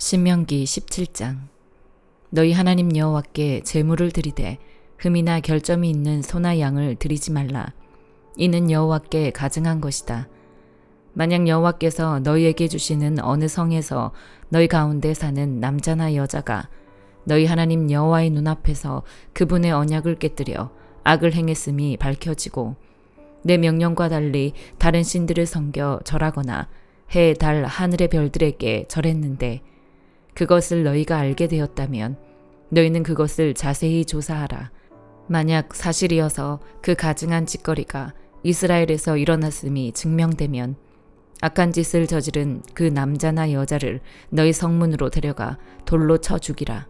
신명기 17장. 너희 하나님 여호와께 제물을 드리되 흠이나 결점이 있는 소나 양을 드리지 말라. 이는 여호와께 가증한 것이다. 만약 여호와께서 너희에게 주시는 어느 성에서 너희 가운데 사는 남자나 여자가 너희 하나님 여호와의 눈앞에서 그분의 언약을 깨뜨려 악을 행했음이 밝혀지고 내 명령과 달리 다른 신들을 섬겨 절하거나 해, 달, 하늘의 별들에게 절했는데 그것을 너희가 알게 되었다면 너희는 그것을 자세히 조사하라. 만약 사실이어서 그 가증한 짓거리가 이스라엘에서 일어났음이 증명되면 악한 짓을 저지른 그 남자나 여자를 너희 성문으로 데려가 돌로 쳐 죽이라.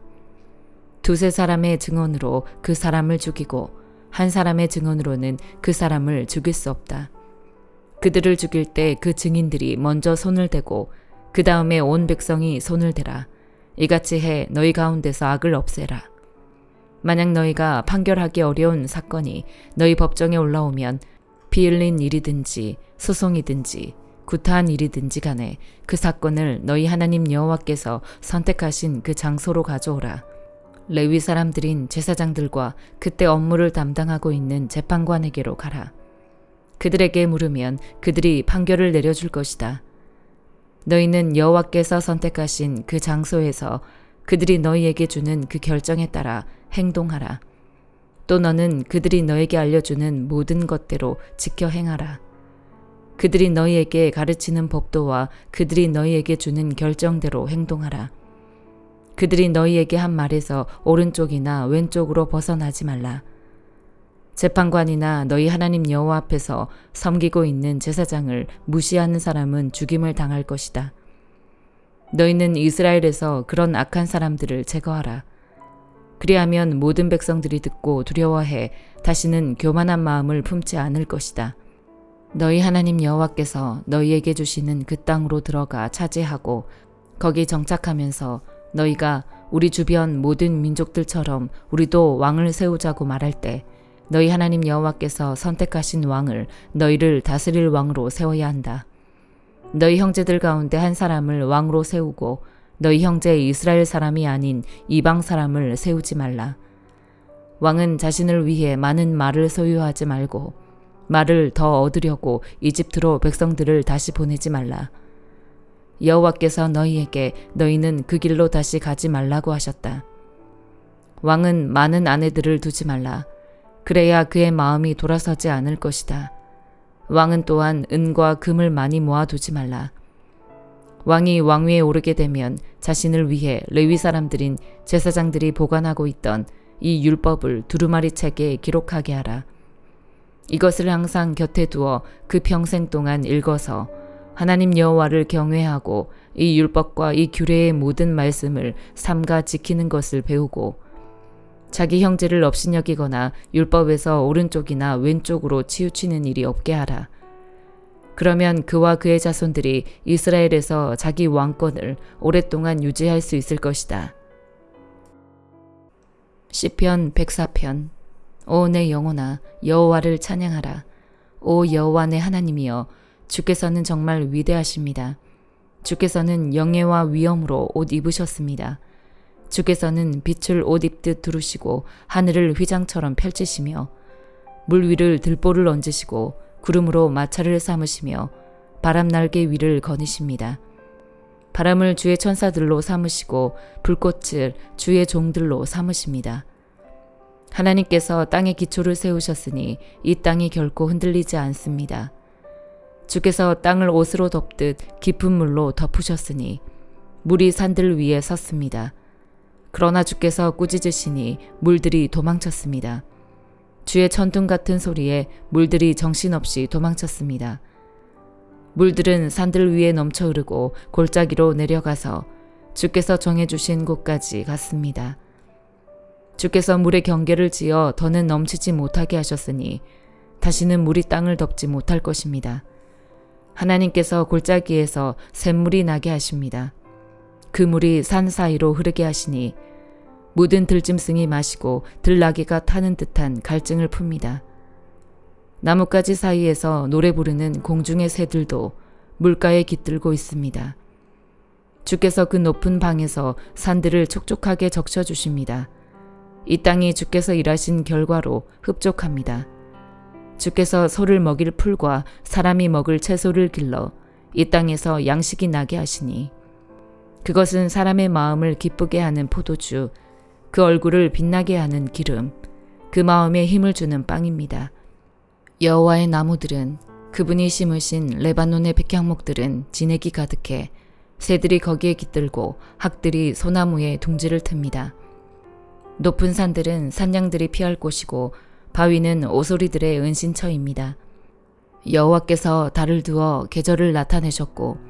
두세 사람의 증언으로 그 사람을 죽이고 한 사람의 증언으로는 그 사람을 죽일 수 없다. 그들을 죽일 때 그 증인들이 먼저 손을 대고 그 다음에 온 백성이 손을 대라. 이같이 해 너희 가운데서 악을 없애라. 만약 너희가 판결하기 어려운 사건이 너희 법정에 올라오면 비을린 일이든지 소송이든지 구타한 일이든지 간에 그 사건을 너희 하나님 여호와께서 선택하신 그 장소로 가져오라. 레위 사람들인 제사장들과 그때 업무를 담당하고 있는 재판관에게로 가라. 그들에게 물으면 그들이 판결을 내려줄 것이다. 너희는 여호와께서 선택하신 그 장소에서 그들이 너희에게 주는 그 결정에 따라 행동하라. 또 너는 그들이 너에게 알려주는 모든 것대로 지켜 행하라. 그들이 너희에게 가르치는 법도와 그들이 너희에게 주는 결정대로 행동하라. 그들이 너희에게 한 말에서 오른쪽이나 왼쪽으로 벗어나지 말라. 재판관이나 너희 하나님 여호와 앞에서 섬기고 있는 제사장을 무시하는 사람은 죽임을 당할 것이다. 너희는 이스라엘에서 그런 악한 사람들을 제거하라. 그리하면 모든 백성들이 듣고 두려워해 다시는 교만한 마음을 품지 않을 것이다. 너희 하나님 여호와께서 너희에게 주시는 그 땅으로 들어가 차지하고 거기 정착하면서 너희가 우리 주변 모든 민족들처럼 우리도 왕을 세우자고 말할 때 너희 하나님 여호와께서 선택하신 왕을 너희를 다스릴 왕으로 세워야 한다. 너희 형제들 가운데 한 사람을 왕으로 세우고 너희 형제 이스라엘 사람이 아닌 이방 사람을 세우지 말라. 왕은 자신을 위해 많은 말을 소유하지 말고 말을 더 얻으려고 이집트로 백성들을 다시 보내지 말라. 여호와께서 너희에게 너희는 그 길로 다시 가지 말라고 하셨다. 왕은 많은 아내들을 두지 말라. 그래야 그의 마음이 돌아서지 않을 것이다. 왕은 또한 은과 금을 많이 모아두지 말라. 왕이 왕위에 오르게 되면 자신을 위해 레위 사람들인 제사장들이 보관하고 있던 이 율법을 두루마리 책에 기록하게 하라. 이것을 항상 곁에 두어 그 평생 동안 읽어서 하나님 여호와를 경외하고 이 율법과 이 규례의 모든 말씀을 삼가 지키는 것을 배우고 자기 형제를 업신여기거나 율법에서 오른쪽이나 왼쪽으로 치우치는 일이 없게 하라. 그러면 그와 그의 자손들이 이스라엘에서 자기 왕권을 오랫동안 유지할 수 있을 것이다. 시편 104편 오 내 영혼아 여호와를 찬양하라. 오 여호와 내 하나님이여 주께서는 정말 위대하십니다. 주께서는 영예와 위엄으로 옷 입으셨습니다. 주께서는 빛을 옷 입듯 두르시고 하늘을 휘장처럼 펼치시며 물 위를 들보를 얹으시고 구름으로 마차를 삼으시며 바람 날개 위를 거니십니다. 바람을 주의 천사들로 삼으시고 불꽃을 주의 종들로 삼으십니다. 하나님께서 땅의 기초를 세우셨으니 이 땅이 결코 흔들리지 않습니다. 주께서 땅을 옷으로 덮듯 깊은 물로 덮으셨으니 물이 산들 위에 섰습니다. 그러나 주께서 꾸짖으시니 물들이 도망쳤습니다. 주의 천둥 같은 소리에 물들이 정신없이 도망쳤습니다. 물들은 산들 위에 넘쳐 흐르고 골짜기로 내려가서 주께서 정해주신 곳까지 갔습니다. 주께서 물의 경계를 지어 더는 넘치지 못하게 하셨으니 다시는 물이 땅을 덮지 못할 것입니다. 하나님께서 골짜기에서 샘물이 나게 하십니다. 그 물이 산 사이로 흐르게 하시니 모든 들짐승이 마시고 들나귀가 타는 듯한 갈증을 풉니다. 나뭇가지 사이에서 노래 부르는 공중의 새들도 물가에 깃들고 있습니다. 주께서 그 높은 방에서 산들을 촉촉하게 적셔 주십니다. 이 땅이 주께서 일하신 결과로 흡족합니다. 주께서 소를 먹일 풀과 사람이 먹을 채소를 길러 이 땅에서 양식이 나게 하시니 그것은 사람의 마음을 기쁘게 하는 포도주, 그 얼굴을 빛나게 하는 기름, 그 마음에 힘을 주는 빵입니다. 여호와의 나무들은 그분이 심으신 레바논의 백향목들은 진액이 가득해 새들이 거기에 깃들고 학들이 소나무에 둥지를 틉니다. 높은 산들은 산양들이 피할 곳이고 바위는 오소리들의 은신처입니다. 여호와께서 달을 두어 계절을 나타내셨고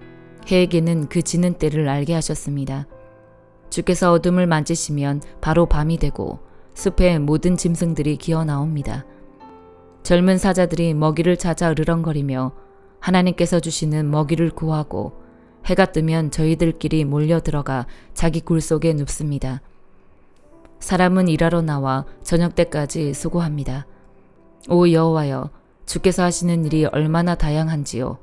해에게는 그 지는 때를 알게 하셨습니다. 주께서 어둠을 만지시면 바로 밤이 되고 숲의 모든 짐승들이 기어 나옵니다. 젊은 사자들이 먹이를 찾아 으르렁거리며 하나님께서 주시는 먹이를 구하고 해가 뜨면 저희들끼리 몰려 들어가 자기 굴 속에 눕습니다. 사람은 일하러 나와 저녁 때까지 수고합니다. 오 여호와여, 주께서 하시는 일이 얼마나 다양한지요.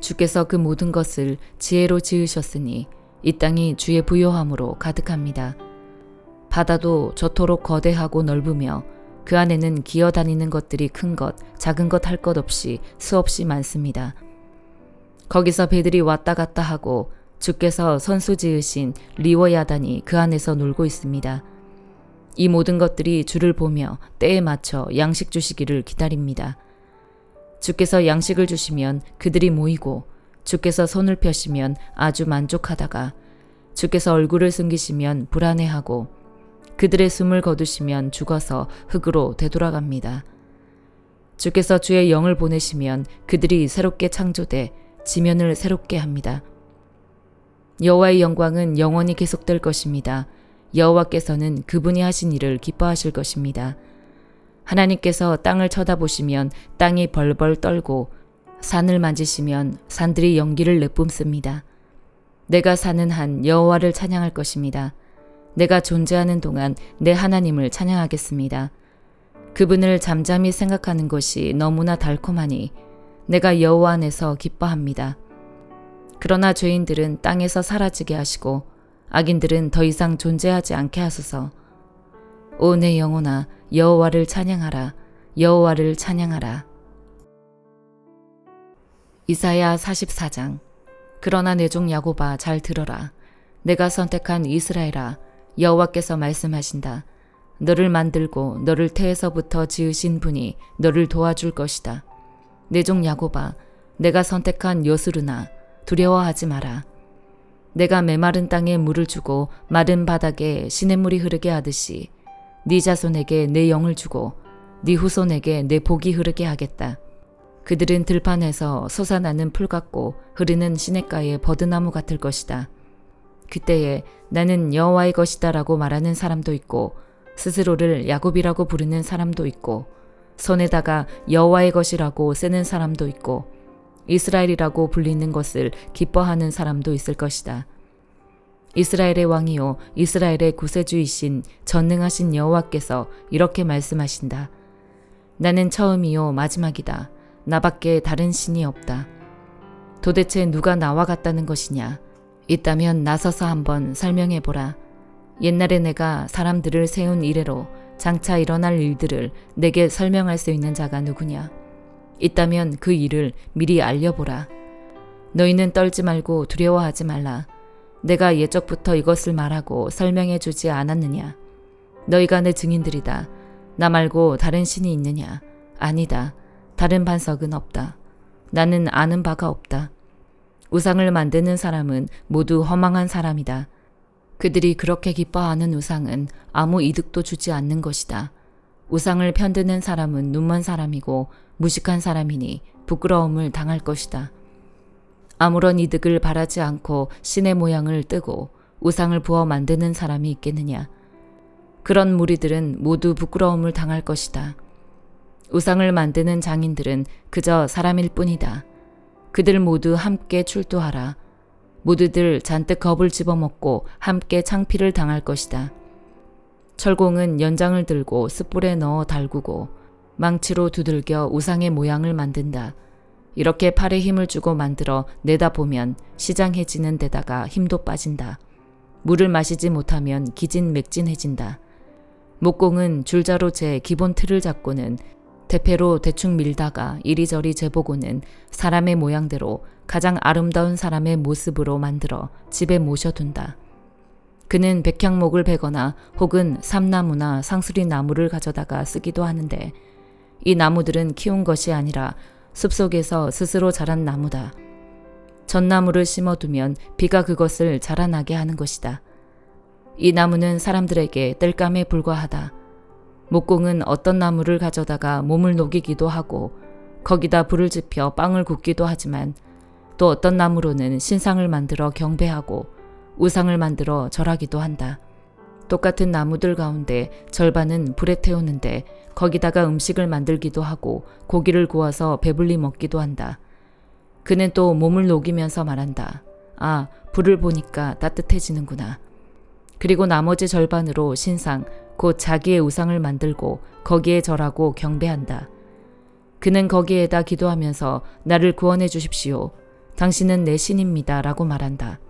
주께서 그 모든 것을 지혜로 지으셨으니 이 땅이 주의 부요함으로 가득합니다. 바다도 저토록 거대하고 넓으며 그 안에는 기어다니는 것들이 큰 것, 작은 것 할 것 없이 수없이 많습니다. 거기서 배들이 왔다 갔다 하고 주께서 선수 지으신 리워야단이 그 안에서 놀고 있습니다. 이 모든 것들이 주를 보며 때에 맞춰 양식 주시기를 기다립니다. 주께서 양식을 주시면 그들이 모이고 주께서 손을 펴시면 아주 만족하다가 주께서 얼굴을 숨기시면 불안해하고 그들의 숨을 거두시면 죽어서 흙으로 되돌아갑니다. 주께서 주의 영을 보내시면 그들이 새롭게 창조돼 지면을 새롭게 합니다. 여호와의 영광은 영원히 계속될 것입니다. 여호와께서는 그분이 하신 일을 기뻐하실 것입니다. 하나님께서 땅을 쳐다보시면 땅이 벌벌 떨고 산을 만지시면 산들이 연기를 내뿜습니다. 내가 사는 한 여호와를 찬양할 것입니다. 내가 존재하는 동안 내 하나님을 찬양하겠습니다. 그분을 잠잠히 생각하는 것이 너무나 달콤하니 내가 여호와 안에서 기뻐합니다. 그러나 죄인들은 땅에서 사라지게 하시고 악인들은 더 이상 존재하지 않게 하소서. 오 내 영혼아 여호와를 찬양하라. 여호와를 찬양하라. 이사야 44장. 그러나 내 종 야고바 잘 들어라. 내가 선택한 이스라엘아 여호와께서 말씀하신다. 너를 만들고 너를 태에서부터 지으신 분이 너를 도와줄 것이다. 내 종 야고바 내가 선택한 요스르나 두려워하지 마라. 내가 메마른 땅에 물을 주고 마른 바닥에 시냇물이 흐르게 하듯이 네 자손에게 내 영을 주고 네 후손에게 내 복이 흐르게 하겠다. 그들은 들판에서 솟아나는 풀 같고 흐르는 시냇가의 버드나무 같을 것이다. 그때에 나는 여호와의 것이다라고 말하는 사람도 있고 스스로를 야곱이라고 부르는 사람도 있고 손에다가 여호와의 것이라고 쓰는 사람도 있고 이스라엘이라고 불리는 것을 기뻐하는 사람도 있을 것이다. 이스라엘의 왕이요 이스라엘의 구세주이신 전능하신 여호와께서 이렇게 말씀하신다. 나는 처음이요 마지막이다. 나밖에 다른 신이 없다. 도대체 누가 나와 같다는 것이냐? 있다면 나서서 한번 설명해 보라. 옛날에 내가 사람들을 세운 이래로 장차 일어날 일들을 내게 설명할 수 있는 자가 누구냐? 있다면 그 일을 미리 알려보라. 너희는 떨지 말고 두려워하지 말라. 내가 예적부터 이것을 말하고 설명해 주지 않았느냐? 너희가 내 증인들이다. 나 말고 다른 신이 있느냐? 아니다. 다른 반석은 없다. 나는 아는 바가 없다. 우상을 만드는 사람은 모두 허망한 사람이다. 그들이 그렇게 기뻐하는 우상은 아무 이득도 주지 않는 것이다. 우상을 편드는 사람은 눈먼 사람이고 무식한 사람이니 부끄러움을 당할 것이다. 아무런 이득을 바라지 않고 신의 모양을 뜨고 우상을 부어 만드는 사람이 있겠느냐. 그런 무리들은 모두 부끄러움을 당할 것이다. 우상을 만드는 장인들은 그저 사람일 뿐이다. 그들 모두 함께 출두하라. 모두들 잔뜩 겁을 집어먹고 함께 창피를 당할 것이다. 철공은 연장을 들고 숯불에 넣어 달구고 망치로 두들겨 우상의 모양을 만든다. 이렇게 팔에 힘을 주고 만들어 내다보면 시장해지는 데다가 힘도 빠진다. 물을 마시지 못하면 기진맥진해진다. 목공은 줄자로 재 기본 틀을 잡고는 대패로 대충 밀다가 이리저리 재보고는 사람의 모양대로 가장 아름다운 사람의 모습으로 만들어 집에 모셔둔다. 그는 백향목을 베거나 혹은 삼나무나 상수리 나무를 가져다가 쓰기도 하는데 이 나무들은 키운 것이 아니라 숲속에서 스스로 자란 나무다. 전나무를 심어두면 비가 그것을 자라나게 하는 것이다. 이 나무는 사람들에게 땔감에 불과하다. 목공은 어떤 나무를 가져다가 몸을 녹이기도 하고 거기다 불을 지펴 빵을 굽기도 하지만 또 어떤 나무로는 신상을 만들어 경배하고 우상을 만들어 절하기도 한다. 똑같은 나무들 가운데 절반은 불에 태우는데 거기다가 음식을 만들기도 하고 고기를 구워서 배불리 먹기도 한다. 그는 또 몸을 녹이면서 말한다. 아, 불을 보니까 따뜻해지는구나. 그리고 나머지 절반으로 신상, 곧 자기의 우상을 만들고 거기에 절하고 경배한다. 그는 거기에다 기도하면서 나를 구원해 주십시오. 당신은 내 신입니다. 라고 말한다.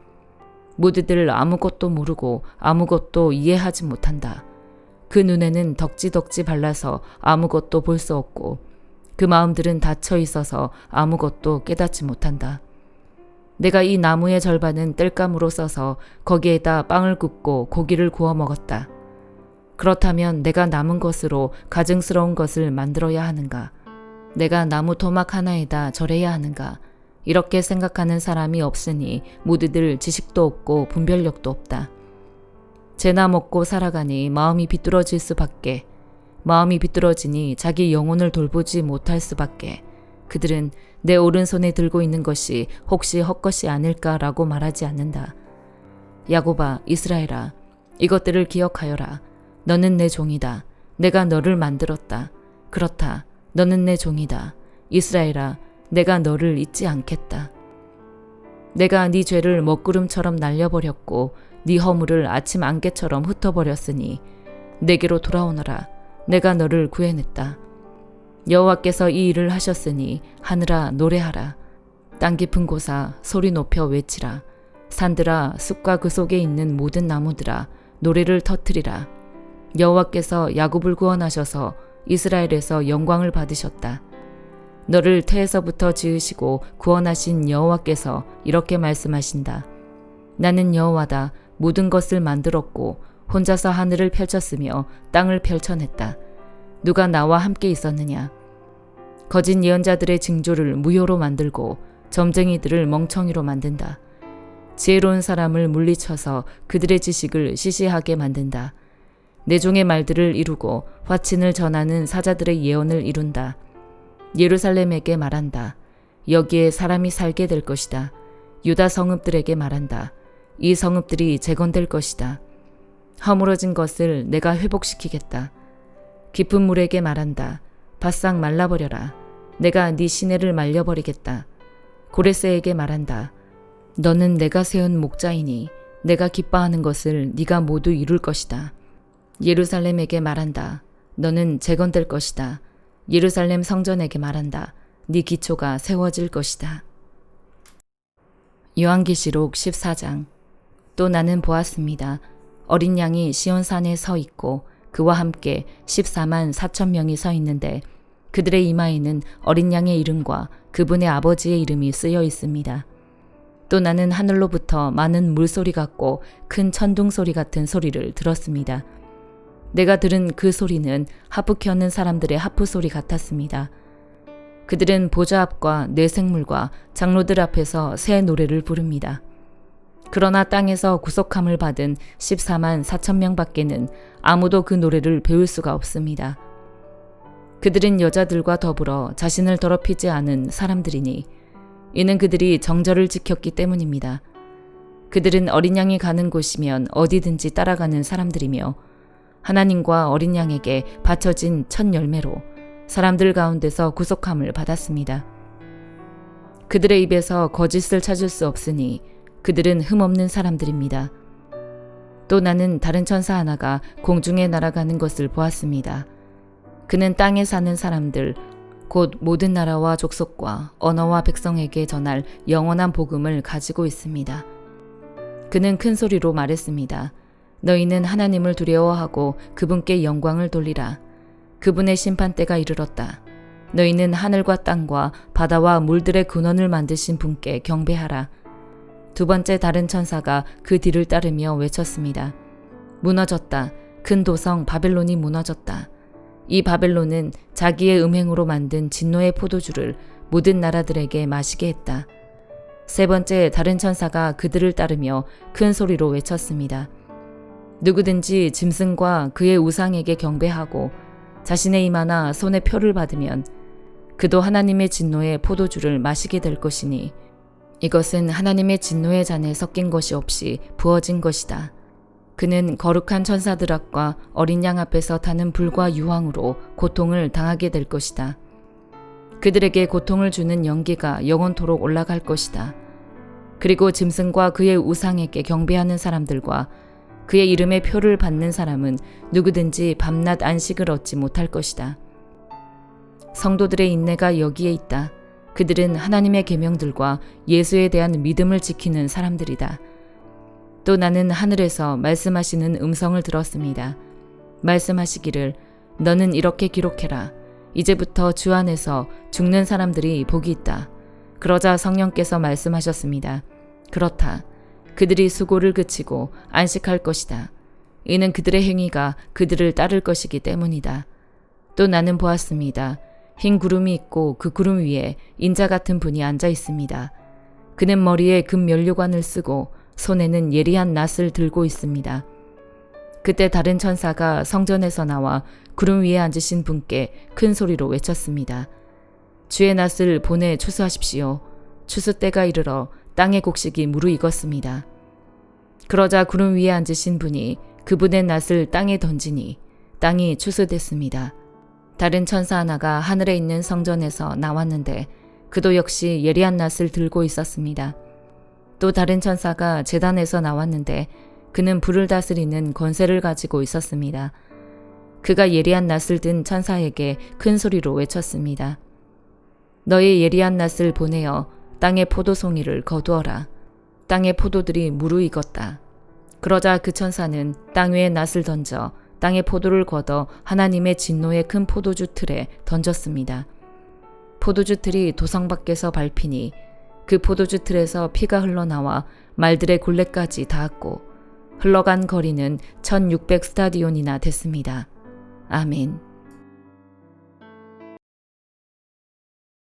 모두들 아무것도 모르고 아무것도 이해하지 못한다. 그 눈에는 덕지덕지 발라서 아무것도 볼 수 없고 그 마음들은 닫혀 있어서 아무것도 깨닫지 못한다. 내가 이 나무의 절반은 땔감으로 써서 거기에다 빵을 굽고 고기를 구워 먹었다. 그렇다면 내가 남은 것으로 가증스러운 것을 만들어야 하는가? 내가 나무 토막 하나에다 절해야 하는가? 이렇게 생각하는 사람이 없으니 모두들 지식도 없고 분별력도 없다. 재나 먹고 살아가니 마음이 비뚤어질 수밖에, 마음이 비뚤어지니 자기 영혼을 돌보지 못할 수밖에, 그들은 내 오른손에 들고 있는 것이 혹시 헛것이 아닐까라고 말하지 않는다. 야고바, 이스라엘아, 이것들을 기억하여라. 너는 내 종이다. 내가 너를 만들었다. 그렇다. 너는 내 종이다. 이스라엘아, 내가 너를 잊지 않겠다. 내가 네 죄를 먹구름처럼 날려버렸고 네 허물을 아침 안개처럼 흩어버렸으니 내게로 돌아오너라. 내가 너를 구해냈다. 여호와께서 이 일을 하셨으니 하늘아 노래하라. 땅 깊은 곳아 소리 높여 외치라. 산들아 숲과 그 속에 있는 모든 나무들아 노래를 터뜨리라. 여호와께서 야곱을 구원하셔서 이스라엘에서 영광을 받으셨다. 너를 태에서부터 지으시고 구원하신 여호와께서 이렇게 말씀하신다. 나는 여호와다. 모든 것을 만들었고 혼자서 하늘을 펼쳤으며 땅을 펼쳐냈다. 누가 나와 함께 있었느냐? 거짓 예언자들의 징조를 무효로 만들고 점쟁이들을 멍청이로 만든다. 지혜로운 사람을 물리쳐서 그들의 지식을 시시하게 만든다. 내종의 말들을 이루고 화친을 전하는 사자들의 예언을 이룬다. 예루살렘에게 말한다. 여기에 사람이 살게 될 것이다. 유다 성읍들에게 말한다. 이 성읍들이 재건될 것이다. 허물어진 것을 내가 회복시키겠다. 깊은 물에게 말한다. 바싹 말라버려라. 내가 네 시내를 말려버리겠다. 고레스에게 말한다. 너는 내가 세운 목자이니 내가 기뻐하는 것을 네가 모두 이룰 것이다. 예루살렘에게 말한다. 너는 재건될 것이다. 예루살렘 성전에게 말한다. 네 기초가 세워질 것이다. 요한계시록 14장 또 나는 보았습니다. 어린 양이 시온산에 서 있고 그와 함께 14만 4천 명이 서 있는데 그들의 이마에는 어린 양의 이름과 그분의 아버지의 이름이 쓰여 있습니다. 또 나는 하늘로부터 많은 물소리 같고 큰 천둥 소리 같은 소리를 들었습니다. 내가 들은 그 소리는 하프 켜는 사람들의 하프 소리 같았습니다. 그들은 보좌 앞과 뇌생물과 장로들 앞에서 새 노래를 부릅니다. 그러나 땅에서 구속함을 받은 14만 4천 명 밖에는 아무도 그 노래를 배울 수가 없습니다. 그들은 여자들과 더불어 자신을 더럽히지 않은 사람들이니 이는 그들이 정절을 지켰기 때문입니다. 그들은 어린 양이 가는 곳이면 어디든지 따라가는 사람들이며 하나님과 어린 양에게 바쳐진 첫 열매로 사람들 가운데서 구속함을 받았습니다. 그들의 입에서 거짓을 찾을 수 없으니 그들은 흠없는 사람들입니다. 또 나는 다른 천사 하나가 공중에 날아가는 것을 보았습니다. 그는 땅에 사는 사람들, 곧 모든 나라와 족속과 언어와 백성에게 전할 영원한 복음을 가지고 있습니다. 그는 큰 소리로 말했습니다. 너희는 하나님을 두려워하고 그분께 영광을 돌리라. 그분의 심판대가 이르렀다. 너희는 하늘과 땅과 바다와 물들의 근원을 만드신 분께 경배하라. 두 번째 다른 천사가 그 뒤를 따르며 외쳤습니다. 무너졌다. 큰 도성 바벨론이 무너졌다. 이 바벨론은 자기의 음행으로 만든 진노의 포도주를 모든 나라들에게 마시게 했다. 세 번째 다른 천사가 그들을 따르며 큰 소리로 외쳤습니다. 누구든지 짐승과 그의 우상에게 경배하고 자신의 이마나 손에 표를 받으면 그도 하나님의 진노의 포도주를 마시게 될 것이니 이것은 하나님의 진노의 잔에 섞인 것이 없이 부어진 것이다. 그는 거룩한 천사들 앞과 어린 양 앞에서 타는 불과 유황으로 고통을 당하게 될 것이다. 그들에게 고통을 주는 연기가 영원토록 올라갈 것이다. 그리고 짐승과 그의 우상에게 경배하는 사람들과 그의 이름의 표를 받는 사람은 누구든지 밤낮 안식을 얻지 못할 것이다. 성도들의 인내가 여기에 있다. 그들은 하나님의 계명들과 예수에 대한 믿음을 지키는 사람들이다. 또 나는 하늘에서 말씀하시는 음성을 들었습니다. 말씀하시기를 너는 이렇게 기록해라. 이제부터 주 안에서 죽는 사람들이 복이 있다. 그러자 성령께서 말씀하셨습니다. 그렇다. 그들이 수고를 그치고 안식할 것이다. 이는 그들의 행위가 그들을 따를 것이기 때문이다. 또 나는 보았습니다. 흰 구름이 있고 그 구름 위에 인자 같은 분이 앉아 있습니다. 그는 머리에 금 면류관을 쓰고 손에는 예리한 낫을 들고 있습니다. 그때 다른 천사가 성전에서 나와 구름 위에 앉으신 분께 큰 소리로 외쳤습니다. 주의 낫을 보내 추수하십시오. 추수 때가 이르러 땅의 곡식이 무르익었습니다. 그러자 구름 위에 앉으신 분이 그분의 낫을 땅에 던지니 땅이 추수됐습니다. 다른 천사 하나가 하늘에 있는 성전에서 나왔는데 그도 역시 예리한 낫을 들고 있었습니다. 또 다른 천사가 재단에서 나왔는데 그는 불을 다스리는 권세를 가지고 있었습니다. 그가 예리한 낫을 든 천사에게 큰 소리로 외쳤습니다. 너의 예리한 낫을 보내어 땅의 포도송이를 거두어라. 땅의 포도들이 무르익었다. 그러자 그 천사는 땅 위에 낫을 던져 땅의 포도를 걷어 하나님의 진노의 큰 포도주 틀에 던졌습니다. 포도주 틀이 도성 밖에서 밟히니 그 포도주 틀에서 피가 흘러나와 말들의 굴레까지 닿았고 흘러간 거리는 1600 스타디온이나 됐습니다. 아멘.